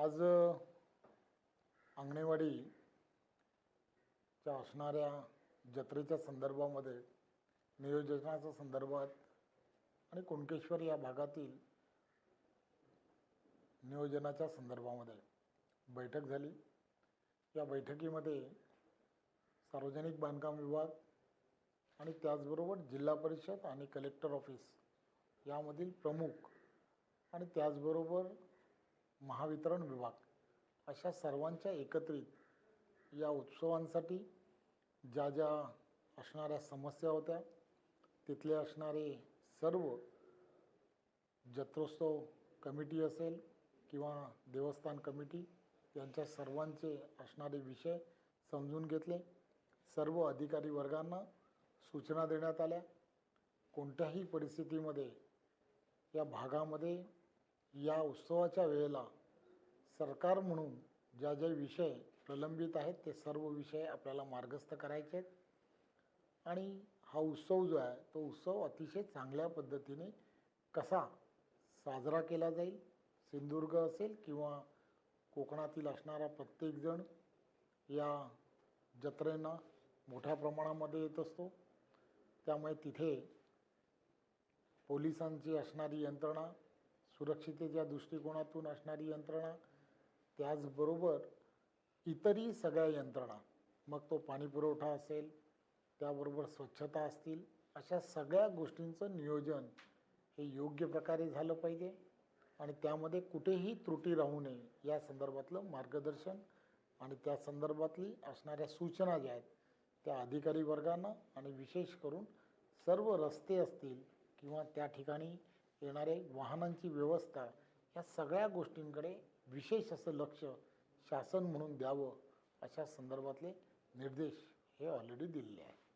आज अंगणेवाडीच्या असणाऱ्या जत्रेच्या संदर्भामध्ये नियोजनाच्या संदर्भात आणि कुणकेश्वर या भागातील नियोजनाच्या संदर्भामध्ये बैठक झाली. या बैठकीमध्ये सार्वजनिक बांधकाम विभाग आणि त्याचबरोबर जिल्हा परिषद आणि कलेक्टर ऑफिस यामधील प्रमुख आणि त्याचबरोबर महावितरण विभाग. अशा सर्वांच्या एकत्रित या उत्सवांसाठी ज्या ज्या असणाऱ्या समस्या होत्या तिथले असणारे सर्व जत्रोत्सव कमिटी असेल किंवा देवस्थान कमिटी यांच्या सर्वांचे असणारे विषय समजून घेतले. सर्व अधिकारी वर्गांना सूचना देण्यात आल्या. कोणत्याही परिस्थितीमध्ये या भागामध्ये या उत्सवाच्या वेळेला सरकार म्हणून ज्या ज्या विषय प्रलंबित आहेत ते सर्व विषय आपल्याला मार्गस्थ करायचे आहेत. आणि हा उत्सव जो आहे तो उत्सव अतिशय चांगल्या पद्धतीने कसा साजरा केला जाईल सिंधुदुर्ग असेल किंवा कोकणातील असणारा प्रत्येकजण या जत्रेंना मोठ्या प्रमाणामध्ये येत असतो. त्यामुळे तिथे पोलिसांची असणारी यंत्रणा सुरक्षितेच्या दृष्टिकोनातून असणारी यंत्रणा. त्याचबरोबर इतरही सगळ्या यंत्रणा. मग तो पाणीपुरवठा असेल त्याबरोबर स्वच्छता असतील अशा सगळ्या गोष्टींचं नियोजन हे योग्य प्रकारे झालं पाहिजे. आणि त्यामध्ये कुठेही त्रुटी राहू नये या संदर्भातलं मार्गदर्शन आणि त्या संदर्भातली असणाऱ्या सूचना ज्या आहेत त्या अधिकारी वर्गांना आणि विशेष करून सर्व रस्ते असतील किंवा त्या ठिकाणी येणारे वाहनांची व्यवस्था या सगळ्या गोष्टींकडे विशेष असं लक्ष शासन म्हणून द्यावं अशा संदर्भातले निर्देश हे ऑलरेडी दिलेले आहेत.